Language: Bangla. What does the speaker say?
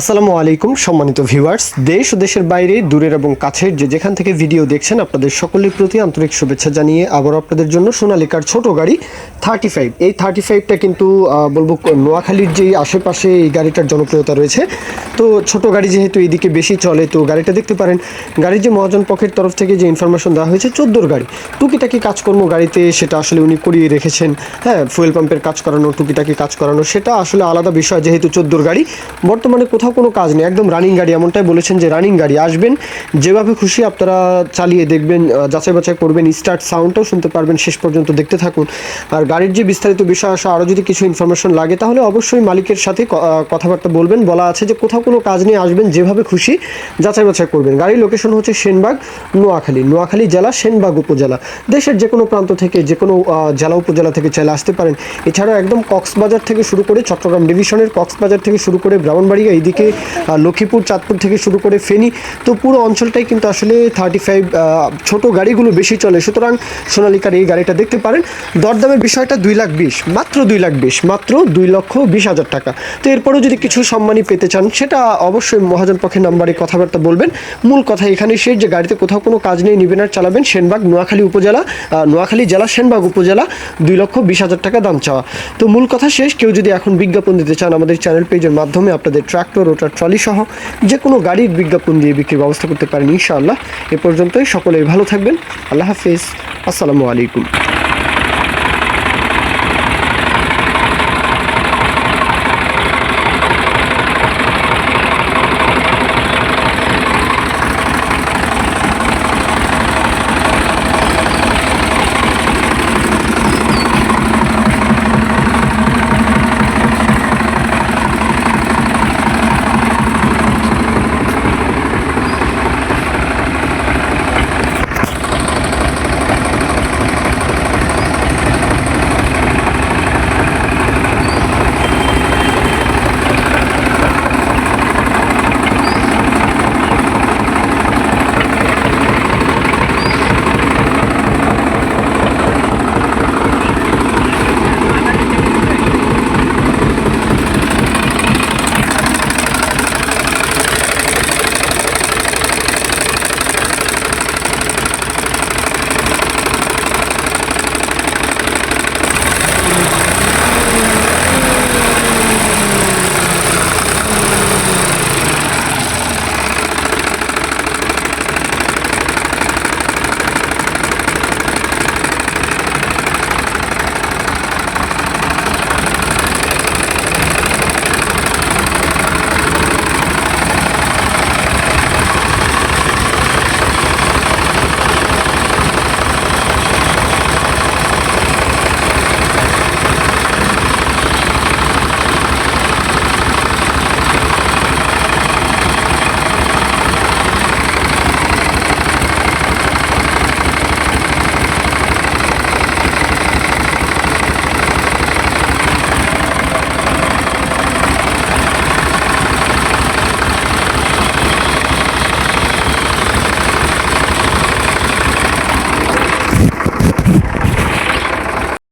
আসসালামু আলাইকুম, সম্মানিত ভিউয়ার্স। দেশ ও দেশের বাইরে, দূরের এবং কাছের যে যেখান থেকে ভিডিও দেখছেন, আপনাদের সকলের প্রতি আন্তরিক শুভেচ্ছা জানিয়ে আবার আপনাদের জন্য সোনালিকার ছোট গাড়ি থার্টি ফাইভ এই থার্টি ফাইভটা কিন্তু বলব নোয়াখালীর যে আশেপাশে এই গাড়িটার জনপ্রিয়তা রয়েছে। তো ছোট গাড়ি যেহেতু এইদিকে বেশি চলে, তো গাড়িটা দেখতে পারেন। গাড়ির যে মহাজন পক্ষের তরফ থেকে যে ইনফরমেশন দেওয়া হয়েছে, চোদ্দোর গাড়ি। টুকিটাকি কাজকর্ম গাড়িতে সেটা আসলে উনি করিয়ে রেখেছেন। হ্যাঁ ফুয়েল পাম্পের কাজ করানো, টুকিটাকি কাজ করানো, সেটা আসলে আলাদা বিষয় যেহেতু চোদ্দোর গাড়ি। বর্তমানে কোথাও কোনো কাজ নেই। একদম রানিং গাড়ি, এমনটাই বলেছেন যে রানিং গাড়ি। আসবেন, যেভাবে খুশি আপনারা চালিয়ে দেখবেন যাচাই বাছাই করবেন স্টার্ট সাউন্ডটাও শুনতে পারবেন, শেষ পর্যন্ত দেখতে থাকুন। আর গাড়ির যে বিস্তারিত বিষয় আসা, আরও যদি কিছু ইনফরমেশন লাগে, তাহলে অবশ্যই মালিকের সাথে কথাবার্তা বলবেন। বলা আছে যে কোথাও কোনো কাজ নিয়ে আসবেন, যেভাবে খুশি যাচাই বাছাই করবেন। গাড়ির লোকেশন হচ্ছে সেনবাগ, নোয়াখালী। নোয়াখালী জেলা, সেনবাগ উপজেলা। দেশের যে কোনো প্রান্ত থেকে, যে কোনো জেলা উপজেলা থেকে চাইলে আসতে পারেন। এছাড়াও একদম কক্সবাজার থেকে শুরু করে চট্টগ্রাম ডিভিশনের কক্সবাজার থেকে শুরু করে ব্রাহ্মণবাড়িয়া, এইদিকে আহ, লক্ষ্মীপুর চাঁদপুর থেকে শুরু করে ফেনী। তো পুরো অঞ্চলটাই কিন্তু আসলে থার্টি ফাইভ ছোটো গাড়িগুলো বেশি চলে। সুতরাং সোনালিকার এই গাড়িটা দেখতে পারেন। দরদামের বিষয়টা দুই লাখ বিশ মাত্র দুই লাখ বিশ মাত্র দুই লক্ষ বিশ হাজার টাকা। তো এরপরেও যদি কিছু সম্মানী পেতে চান সেটা অবশ্যই মহাজন পক্ষের নাম্বারে কথাবার্তা বলবেন। মূল কথা এখানে শেষ যে গাড়িতে কোথাও কোনো কাজ নেই নিবেন আর চালাবেন সেনবাগ নোয়াখালী উপজেলা নোয়াখালী জেলা সেনবাগ উপজেলা দুই লক্ষ বিশ হাজার টাকা দাম চাওয়া। তো মূল কথা শেষ। কেউ যদি এখন বিজ্ঞাপন দিতে চান আমাদের চ্যানেল পেজের মাধ্যমে আপনাদের ট্রাক্টর ওটার ট্রলি সহ যে কোনো গাড়ির বিজ্ঞাপন দিয়ে বিক্রির ব্যবস্থা করতে পারেন ইনশাআল্লাহ। এ পর্যন্তই, সকলেই ভালো থাকবেন। আল্লাহ হাফিজ। আসসালামু আলাইকুম।